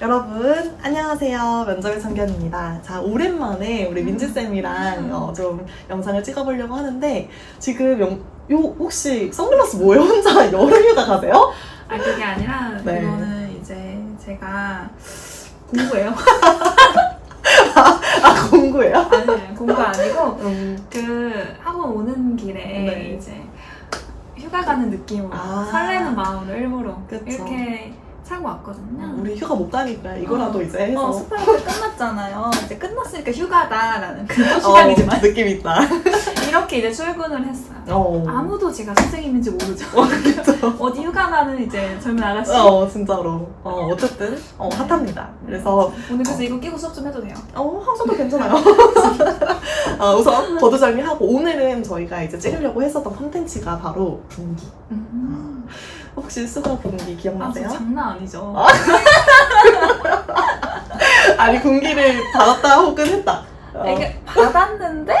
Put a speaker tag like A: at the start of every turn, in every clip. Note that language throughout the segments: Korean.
A: 여러분 안녕하세요 면접의 참견입니다. 자 오랜만에 우리 민지 쌤이랑
B: 음.
A: 어, 좀 영상을 찍어보려고 하는데 지금 영, 요 혹시 선글라스 뭐예요? 혼자 여름휴가 가세요?
B: 아 그게 아니라
A: 네.
B: 이거는 이제 제가 공부예요.
A: 아 공구예요?
B: 아니 공부 아니고
A: 음,
B: 그 학원 오는 길에
A: 네.
B: 이제 휴가 가는 느낌으로
A: 아.
B: 설레는 마음으로 일부러
A: 그쵸.
B: 이렇게 차고 왔거든요.
A: 우리 휴가 못 가니까 이거라도
B: 어.
A: 이제 해서
B: 어, 스파이크 끝났잖아요. 이제 끝났으니까 휴가다라는 그런
A: 어,
B: 시간이지만
A: 느낌 있다.
B: 이렇게 이제 출근을 했어요.
A: 어.
B: 아무도 제가 선생님인지 모르죠.
A: 그쵸.
B: 어디 휴가 나는 이제 젊은 아가씨.
A: 어 진짜로. 어 어쨌든 어 핫합니다. 그래서
B: 오늘 그래서 이거 끼고 수업 좀 해도 돼요.
A: 어, 하셔도 괜찮아요. 아, 우선 거두절미하고 오늘은 저희가 이제 찍으려고 했었던 컨텐츠가 바로 분기.
B: 음.
A: 혹시
B: 아, 저
A: 기억나세요?
B: 장난 아니죠.
A: 아. 아니 분기를 받았다 혹은 했다. 어,
B: 이게 받았는데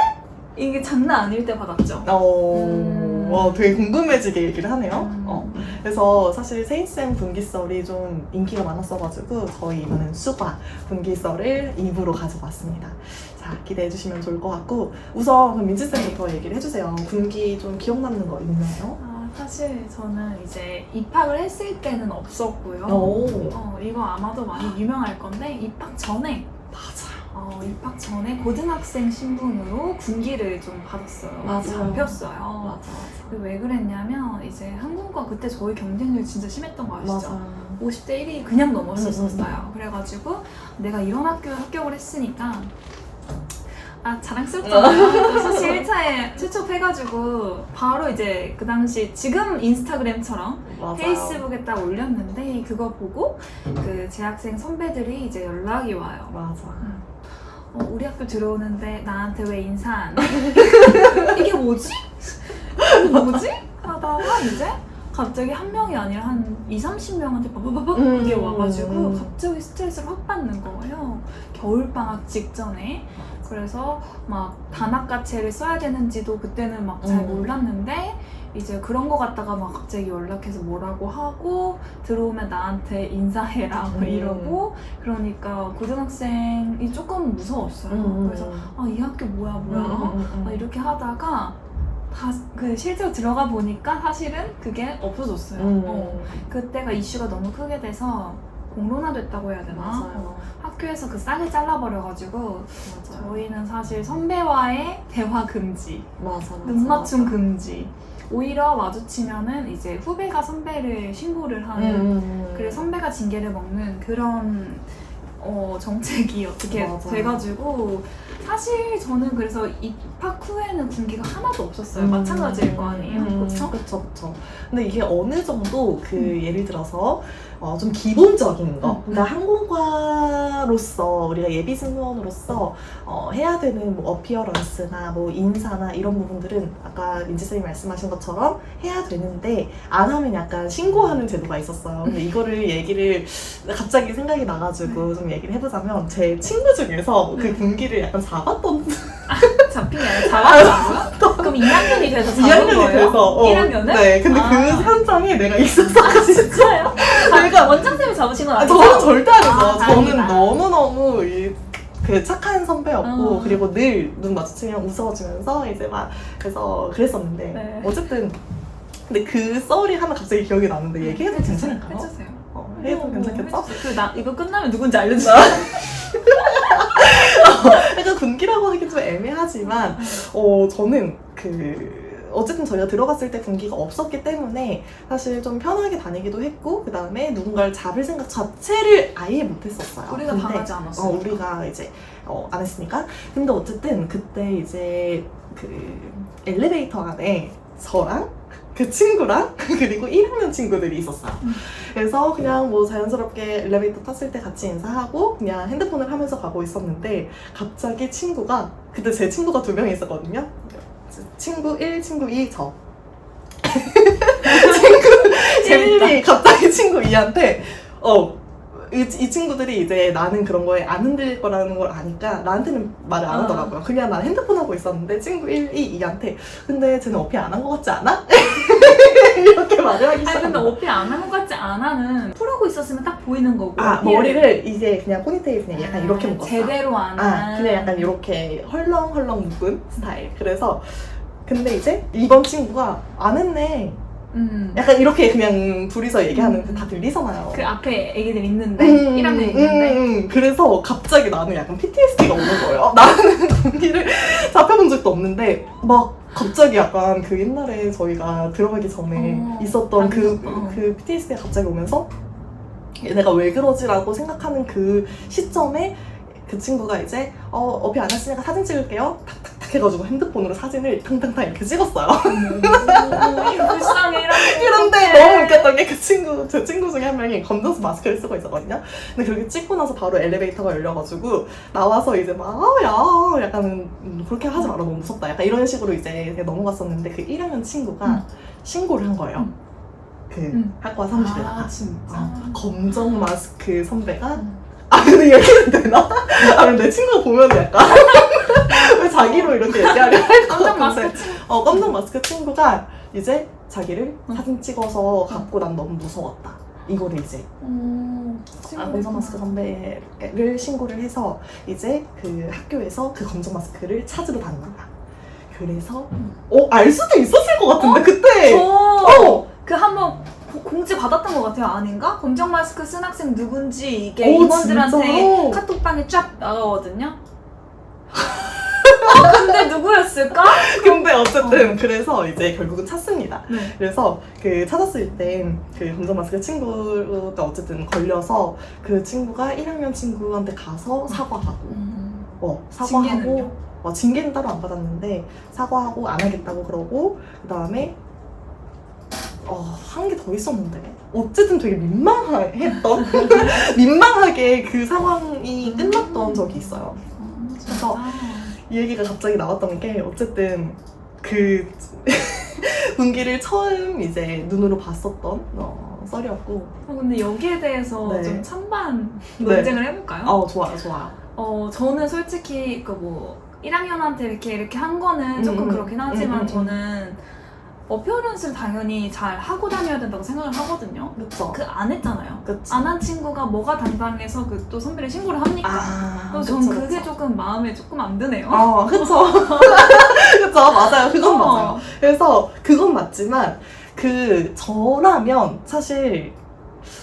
B: 이게 장난 아닐 때 받았죠.
A: 어,
B: 음.
A: 어, 되게 궁금해지게 얘기를 하네요.
B: 음.
A: 어. 그래서 사실 세인쌤 분기썰이 좀 인기가 많았어가지고 저희 이번엔 수과 분기썰을 2부로 가져왔습니다. 자 기대해 주시면 좋을 것 같고 우선 그럼 민지쌤부터 얘기를 해주세요. 분기 좀 기억 남는 거 있나요?
B: 아, 사실 저는 이제 입학을 했을 때는 없었고요.
A: 오
B: 어, 이거 아마도 많이 유명할 건데 입학 전에
A: 맞아.
B: 어, 입학 전에 고등학생 신분으로 군기를 좀 받았어요.
A: 맞아요.
B: 잡혔어요.
A: 맞아
B: 그왜 그랬냐면 이제 항공과 그때 저희 경쟁률 진짜 심했던 거 아시죠?
A: 맞아.
B: 50대 1이 그냥
A: 음,
B: 넘었었어요. 그래가지고 내가 이런 학교에 합격을 했으니까 아 자랑스럽잖아요. 수시 1차에 채첩해가지고 바로 이제 그 당시 지금 인스타그램처럼
A: 맞아요.
B: 페이스북에 딱 올렸는데 그거 보고 그 재학생 선배들이 이제 연락이 와요.
A: 맞아.
B: 어, 우리 학교 들어오는데 나한테 왜 인사 안 해? 이게 뭐지? 이게 뭐지? 하다가 이제 갑자기 한 명이 아니라 한 2, 30명한테 바바바박
A: 음.
B: 그게 와가지고 갑자기 스트레스를 확 받는 거예요. 겨울방학 직전에. 그래서 막 단학가채를 써야 되는지도 그때는 막 잘
A: 음.
B: 몰랐는데 이제 그런 거 갖다가 막 갑자기 연락해서 뭐라고 하고 들어오면 나한테 인사해라 뭐
A: 음.
B: 이러고 그러니까 고등학생이 조금 무서웠어요.
A: 음,
B: 그래서 아 이 학교 뭐야 뭐야
A: 음,
B: 아, 이렇게 하다가 다 그 실제로 들어가 보니까 사실은 그게 없어졌어요.
A: 음.
B: 어, 그때가 이슈가 너무 크게 돼서 공론화 됐다고 해야 되나? 어,
A: 맞아요.
B: 학교에서 그 싹을 잘라버려가지고
A: 맞아요.
B: 저희는 사실 선배와의 대화 금지,
A: 맞아. 맞아.
B: 눈 맞춤
A: 맞아.
B: 금지. 오히려 마주치면은 이제 후배가 선배를 신고를 하는
A: 음.
B: 그래서 선배가 징계를 먹는 그런 어, 정책이 어떻게
A: 맞아.
B: 돼가지고 사실 저는 그래서 입학 후에는 군기가 하나도 없었어요.
A: 음.
B: 마찬가지일 거 아니에요. 그렇죠?
A: 그쵸, 그쵸. 근데 이게 어느 정도 그 예를 들어서 어, 좀 기본적인 거,
B: 음.
A: 그러니까 항공과로서 우리가 예비 승무원으로서 어, 해야 되는 뭐 어피어런스나 뭐 인사나 이런 부분들은 아까 민지 쌤이 말씀하신 것처럼 해야 되는데 안 하면 약간 신고하는 제도가 있었어요. 근데 이거를 얘기를 갑자기 생각이 나가지고 좀 얘기를 해보자면 제 친구 중에서 그
B: 네.
A: 군기를 약간 잡았던
B: 잡힌 게 아니라 잡았다고요? 그럼 2학년이 돼서 잡은
A: 2학년이
B: 거예요?
A: 돼서 어,
B: 1학년은?
A: 네 근데
B: 아.
A: 그 현장에 내가 있었어
B: 아 진짜요?
A: 내가-
B: 아, 원장쌤이 잡으신 건
A: 아,
B: 아니죠?
A: 저는 절대 안 했어요
B: 아,
A: 저는
B: 다행이다.
A: 너무너무 이, 그 착한 선배였고
B: 어.
A: 그리고 늘 눈 마주치면 웃어주면서 이제 막 그래서 그랬었는데
B: 네.
A: 어쨌든 근데 그 썰이 하나 갑자기 기억이 나는데 얘기해도 괜찮을까요?
B: 해주세요.
A: 어, 해도
B: 어,
A: 괜찮겠죠?
B: 해주세요. 그 나, 이거 끝나면 누군지 알려주세요.
A: 약간 군기라고 하기 좀 애매하지만 어 저는 그 어쨌든 저희가 들어갔을 때 군기가 없었기 때문에 사실 좀 편하게 다니기도 했고 그 다음에 누군가를 잡을 생각 자체를 아예 못했었어요.
B: 우리가
A: 근데
B: 당하지 않았어요.
A: 어, 우리가 이제 어, 안 했으니까. 근데 어쨌든 그때 이제 그 엘리베이터 안에 저랑 그 친구랑 그리고 1학년 친구들이 있었어요.
B: 음.
A: 그래서 그냥 뭐 자연스럽게 엘리베이터 탔을 때 같이 인사하고 그냥 핸드폰을 하면서 가고 있었는데 갑자기 친구가 그때 제 친구가 두 명이 있었거든요. 친구 1, 친구 2, 저. 친구
B: 재밌다.
A: 1이 갑자기 친구 2한테 어 이, 이 친구들이 이제 나는 그런 거에 안 흔들릴 거라는 걸 아니까 나한테는 말을 안
B: 어.
A: 하더라고요. 그냥 난 핸드폰 하고 있었는데 친구 1, 2, 2한테 근데 쟤는 어필 안한거 같지 않아? 이렇게 말을 하기
B: 아니 근데
A: 시작한다.
B: 어필 안 한 것 같지 않아는 풀하고 있었으면 딱 보이는 거고
A: 아
B: 어필을
A: 머리를 이제 그냥 포니테일 그냥 약간
B: 아,
A: 이렇게 묶었어.
B: 제대로 안
A: 아
B: 한.
A: 그냥 약간 이렇게 헐렁헐렁 묶은 스타일. 그래서 근데 이제 이번 친구가 안 했네.
B: 음.
A: 약간 이렇게 그냥 둘이서 얘기하는
B: 음.
A: 그다 들리잖아요.
B: 그 앞에 애기들 있는데
A: 음,
B: 1학년
A: 음,
B: 있는데
A: 음, 그래서 갑자기 나는 약간 PTSD가 오는 거예요. 나는 공기를 잡혀본 적도 없는데 막 갑자기 약간 그 옛날에 저희가 들어가기 전에
B: 어,
A: 있었던 그,
B: 어.
A: 그 PTSD가 갑자기 오면서 내가 왜 그러지라고 생각하는 그 시점에 그 친구가 이제 어 어필 안 했으니까 사진 찍을게요 탁탁 탁 해가지고 핸드폰으로 사진을 탕탕탕 이렇게 찍었어요
B: 불쌍해
A: 그런데 너무 웃겼던 게 그 친구 제 친구 중에 한 명이 검정색 마스크를 쓰고 있었거든요. 근데 그렇게 찍고 나서 바로 엘리베이터가 열려가지고 나와서 이제 막야 약간 음, 그렇게 하지 마라 너무 무섭다 약간 이런 식으로 이제 넘어갔었는데 그 1학년 친구가
B: 음.
A: 신고를 한 거예요.
B: 음.
A: 그
B: 음.
A: 학과 사무실에다가
B: 아 진짜
A: 어, 검정 마스크 선배가
B: 음.
A: 아 근데 얘기는 되나? 아 근데 내 친구가 보면 약간 왜 자기로 이렇게 얘기하려
B: 깜짝 마스크 친
A: 어, 검정 마스크 친구가 이제 자기를
B: 응.
A: 사진 찍어서 갖고 난 너무 무서웠다. 이거를 이제
B: 음,
A: 아, 검정 마스크 선배를 신고를 해서 이제 그 학교에서 그 검정 마스크를 찾으러 거야. 그래서
B: 음.
A: 어알 수도 있었을 것 같은데 그때
B: 저어그 한번 고- 공지 받았던 것 같아요 아닌가? 검정 마스크 쓴 학생 누군지 이게
A: 오,
B: 임원들한테
A: 진짜로?
B: 카톡방에 쫙 나가거든요 아 근데 누구였을까?
A: 근데 어쨌든 그래서 이제 결국은 찾습니다.
B: 네.
A: 그래서 그 찾았을 때그 검정 마스크 친구가 어쨌든 걸려서 그 친구가 1학년 친구한테 가서 사과하고
B: 음.
A: 어 사과하고
B: 징계는요?
A: 어, 징계는 따로 안 받았는데 사과하고 안 하겠다고 그러고 그 다음에 어, 한 게 더 있었는데 어쨌든 되게 민망했던 민망하게 그 상황이 끝났던 적이 있어요.
B: 음,
A: 그래서. 이 얘기가 갑자기 나왔던 게 어쨌든 그 분기를 처음 이제 눈으로 봤었던 어, 썰이었고
B: 어, 근데 여기에 대해서
A: 네.
B: 좀 찬반
A: 네.
B: 논쟁을 해볼까요?
A: 어 좋아요 좋아요
B: 어, 저는 솔직히 그 뭐 1학년한테 이렇게 이렇게 한 거는 조금
A: 음, 음.
B: 그렇긴 하지만
A: 음, 음, 음.
B: 저는 어피어런스를 당연히 잘 하고 다녀야 된다고 생각을 하거든요.
A: 그쵸
B: 그 안 했잖아요.
A: 그쵸
B: 안 한 친구가 뭐가 당당해서 그 또 선배를 신고를 합니까?
A: 아
B: 그래서
A: 그쵸,
B: 전 그게
A: 그쵸.
B: 조금 마음에 조금 안 드네요.
A: 아 그쵸 그쵸 맞아요 그건
B: 어.
A: 맞아요 그래서 그건 맞지만 그 저라면 사실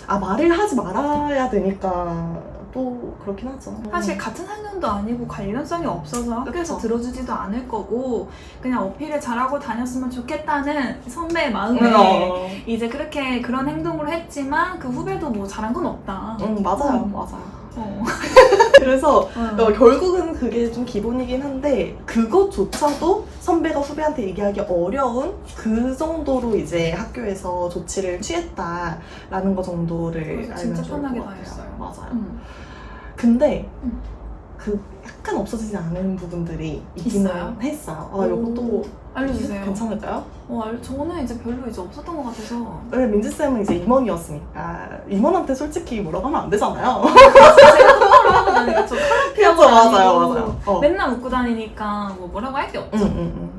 A: 아 말을 하지 말아야 되니까 또 그렇긴 하죠
B: 사실 같은 학년도 아니고 관련성이 없어서 학교에서
A: 그쵸.
B: 들어주지도 않을 거고 그냥 어필을 잘하고 다녔으면 좋겠다는 선배의 마음에
A: 음, 어.
B: 이제 그렇게 그런 행동을 했지만 그 후배도 뭐 잘한 건 없다.
A: 응 맞아요
B: 음.
A: 맞아요
B: 어.
A: 그래서
B: 어.
A: 어, 결국은 그게 좀 기본이긴 한데 그것조차도 선배가 후배한테 얘기하기 어려운 그 정도로 이제 학교에서 조치를 취했다라는 거 정도를
B: 그래서
A: 알면
B: 진짜
A: 좋을
B: 편하게
A: 것 같아요.
B: 다녔어요.
A: 맞아요.
B: 음.
A: 근데
B: 음.
A: 그 약간 없어지지 않은 부분들이 있기는
B: 있어요?
A: 했어요. 아
B: 오.
A: 이것도
B: 알려주세요.
A: 괜찮을까요?
B: 어, 알- 저는 이제 별로 이제 없었던 것 같아서
A: 왜냐면 민지 쌤은 이제 임원이었으니까 임원한테 솔직히 뭐라고 하면 안 되잖아요.
B: 제가 똑바로 하고 다니까 저 카라피아도
A: 그렇죠, 맞아요, 맞아요. 어.
B: 맨날 웃고 다니니까 뭐 뭐라고 할 게 없죠.
A: 응, 응, 응.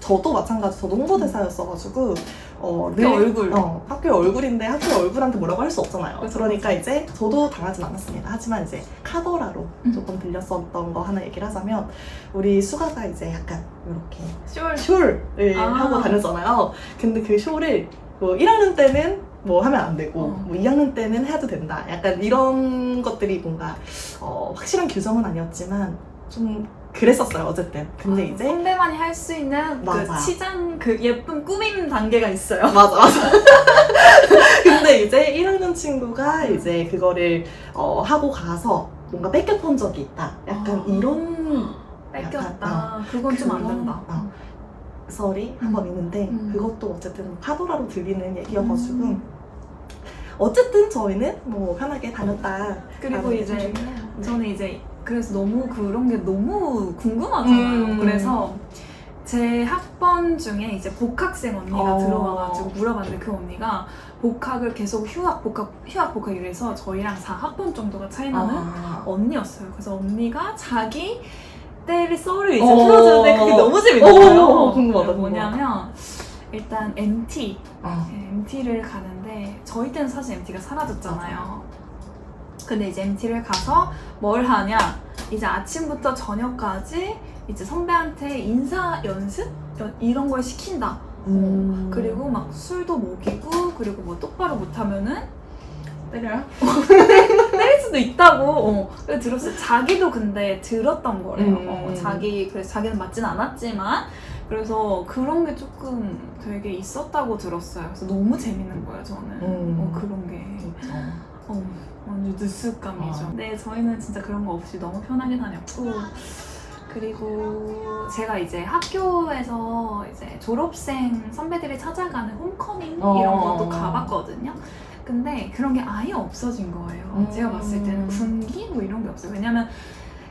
A: 저도 마찬가지. 저도 홍보대사였어가지고 어,
B: 학교 얼굴.
A: 어, 학교 얼굴인데 학교 얼굴한테 뭐라고 할 수 없잖아요.
B: 그쵸,
A: 그러니까 이제 저도 당하진 않았습니다. 하지만 이제 카더라로
B: 음.
A: 조금 들렸었던 거 하나 얘기를 하자면 우리 수가가 이제 약간 이렇게
B: 쇼를
A: 숄을
B: 아.
A: 하고 다녔잖아요. 근데 그 숄을 뭐 1학년 때는 뭐 하면 안 되고
B: 어.
A: 뭐 2학년 때는 해도 된다. 약간 이런 것들이 뭔가 어, 확실한 규정은 아니었지만 좀 그랬었어요. 어쨌든. 근데
B: 아,
A: 이제
B: 선배만이 할 수 있는 그
A: 맞아요.
B: 치장 그 예쁜 꾸밈 단계가 있어요.
A: 맞아 맞아. 근데 이제 1학년 친구가 이제 그거를 어, 하고 가서 뭔가 뺏겼던 적이 있다. 약간
B: 아.
A: 이런
B: 뺏겼다. 그건 좀 안
A: 그런-
B: 된다.
A: 어. 썰이 한 번 있는데
B: 음.
A: 그것도 어쨌든 카더라로 들리는 얘기여가지고
B: 음.
A: 어쨌든 저희는 뭐 편하게 다녔다.
B: 그리고 이제 저는 이제 그래서 너무 그런 게 너무 궁금하잖아요.
A: 음.
B: 그래서 제 학번 중에 이제 복학생 언니가
A: 어.
B: 들어와가지고 물어봤는데 그 언니가 복학을 계속 휴학 복학 휴학 복학 이래서 저희랑 4학번 정도가 차이 나는
A: 아.
B: 언니였어요. 그래서 언니가 자기 때를 썰을 이제
A: 어.
B: 풀어주는데 그게 너무 재밌는
A: 어. 어, 궁금하다,
B: 뭐냐면 일단 MT
A: 어.
B: MT를 가는데 저희 때는 사실 MT가 사라졌잖아요. 근데 이제 MT를 가서 뭘 하냐? 이제 아침부터 저녁까지 이제 선배한테 인사 연습 연- 이런 걸 시킨다.
A: 음.
B: 그리고 막 술도 먹이고 그리고 뭐 똑바로 못하면은
A: 때려요?
B: 때릴 수도 있다고 어, 그래서 들었어요. 자기도 근데 들었던 거래요.
A: 음.
B: 어, 자기 그래서 자기는 맞진 않았지만 그래서 그런 게 조금 되게 있었다고 들었어요. 그래서 너무 재밌는 거예요. 저는
A: 음.
B: 어, 그런 게
A: 그렇죠.
B: 어, 완전 느스감이죠.
A: 아.
B: 네, 저희는 진짜 그런 거 없이 너무 편하게 다녔고 그리고 제가 이제 학교에서 이제 졸업생 선배들이 찾아가는 홈커밍
A: 어.
B: 이런 것도 가봤거든요. 근데 그런 게 아예 없어진 거예요.
A: 음.
B: 제가 봤을 때는 군기 뭐 이런 게 없어요. 왜냐면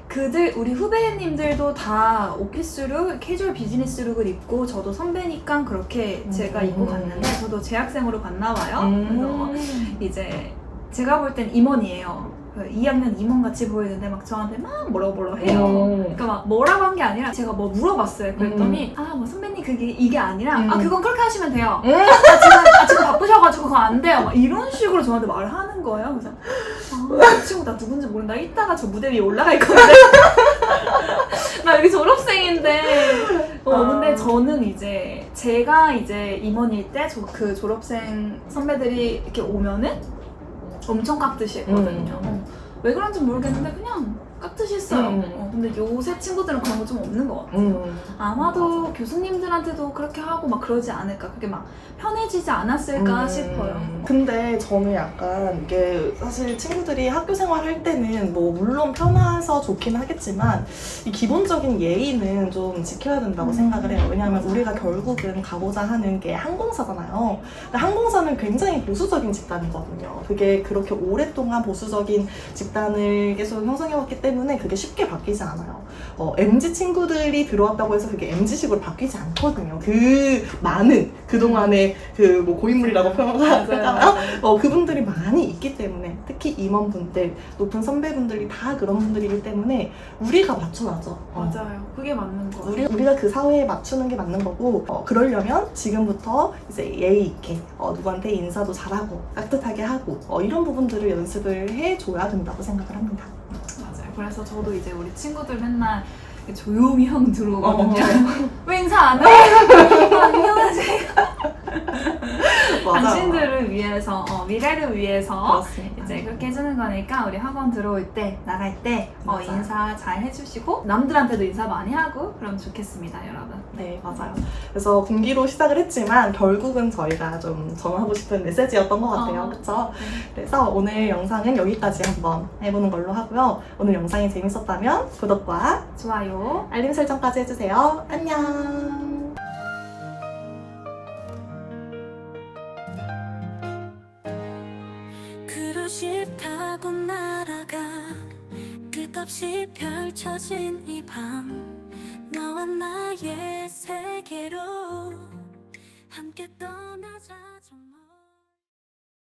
B: 그들 우리 후배님들도 다 오피스룩, 캐주얼 비즈니스룩을 입고 저도 선배니까 그렇게 제가 입고
A: 음.
B: 갔는데 저도 재학생으로 갔나 봐요.
A: 음.
B: 그래서 이제 제가 볼 땐 임원이에요. 그 2학년 임원 같이 보이는데 막 저한테 막 뭐라고 뭐라고 해요.
A: 음.
B: 그러니까 막 뭐라고 한 게 아니라 제가 뭐 물어봤어요. 그랬더니 아 뭐 선배님 그게 이게 아니라
A: 음.
B: 아 그건 그렇게 하시면 돼요.
A: 음.
B: 아 지금 아 지금 바쁘셔가지고 그거 안 돼요. 막 이런 식으로 저한테 말을 하는 거예요. 그래서 아이 친구 나 누군지 모른다. 이따가 저 무대 위에 올라갈 건데 나 여기 졸업생인데. 어
A: 아.
B: 근데 저는 이제 제가 이제 임원일 때 그 졸업생 선배들이 이렇게 오면은 엄청 깍듯이 했거든요.
A: 음.
B: 어, 왜 그런지 모르겠는데 그냥 깍듯이 했어요.
A: 음.
B: 어, 근데 요새 친구들은 그런 거 좀 없는 것 같아요.
A: 음.
B: 아마도 교수님들한테도 그렇게 하고 막 그러지 않을까. 그게 막 편해지지 않았을까
A: 음.
B: 싶어요.
A: 근데 저는 약간 이게 사실 친구들이 학교 생활할 때는 뭐 물론 편해서 좋긴 하겠지만 이 기본적인 예의는 좀 지켜야 된다고
B: 음.
A: 생각을 해요. 왜냐하면. 우리가 결국은 가고자 하는 게 항공사잖아요. 근데 항공사는 굉장히 보수적인 집단이거든요. 그게 그렇게 오랫동안 보수적인 집단을 계속 형성해왔기 때문에 그게 쉽게 바뀌지 않아요. 어, MZ 친구들이 들어왔다고 해서 그게 MZ식으로 바뀌지 않거든요. 그 많은 그동안의 그 뭐 고인물이라고 표현하잖아요. 어, 그분들이 많이 있기 때문에 특히 임원분들, 높은 선배분들이 다 그런 분들이기 때문에 우리가 맞춰야죠. 어.
B: 맞아요. 그게 맞는 거
A: 우리. 우리가 그 사회에 맞추는 게 맞는 거고 어, 그러려면 지금부터 이제 예의 있게 어, 누구한테 인사도 잘하고 깍듯하게 하고 어, 이런 부분들을 연습을 해줘야 된다고 생각을 합니다.
B: 그래서 저도 이제 우리 친구들 맨날 조용히 하고 들어오거든요.
A: 어.
B: 왜 인사 안 해? 안녕하세요. 당신들을 위해서, 어, 미래를 위해서
A: 그렇습니다.
B: 이제 그렇게 해주는 거니까 우리 학원 들어올 때, 나갈 때 어,
A: 맞아요.
B: 인사 잘 해주시고 남들한테도 인사 많이 하고 그럼 좋겠습니다, 여러분.
A: 네, 맞아요. 그래서 군기로 시작을 했지만 결국은 저희가 좀 전하고 싶은 메시지였던 것 같아요.
B: 어.
A: 그쵸? 그래서 오늘 영상은 여기까지 한번 해보는 걸로 하고요. 오늘 영상이 재밌었다면 구독과
B: 좋아요.
A: 알림 설정까지 해주세요. 안녕!
C: 크루십 타고 날아가 끝없이 펼쳐진 이 밤 너와 나의 세계로 함께 떠나자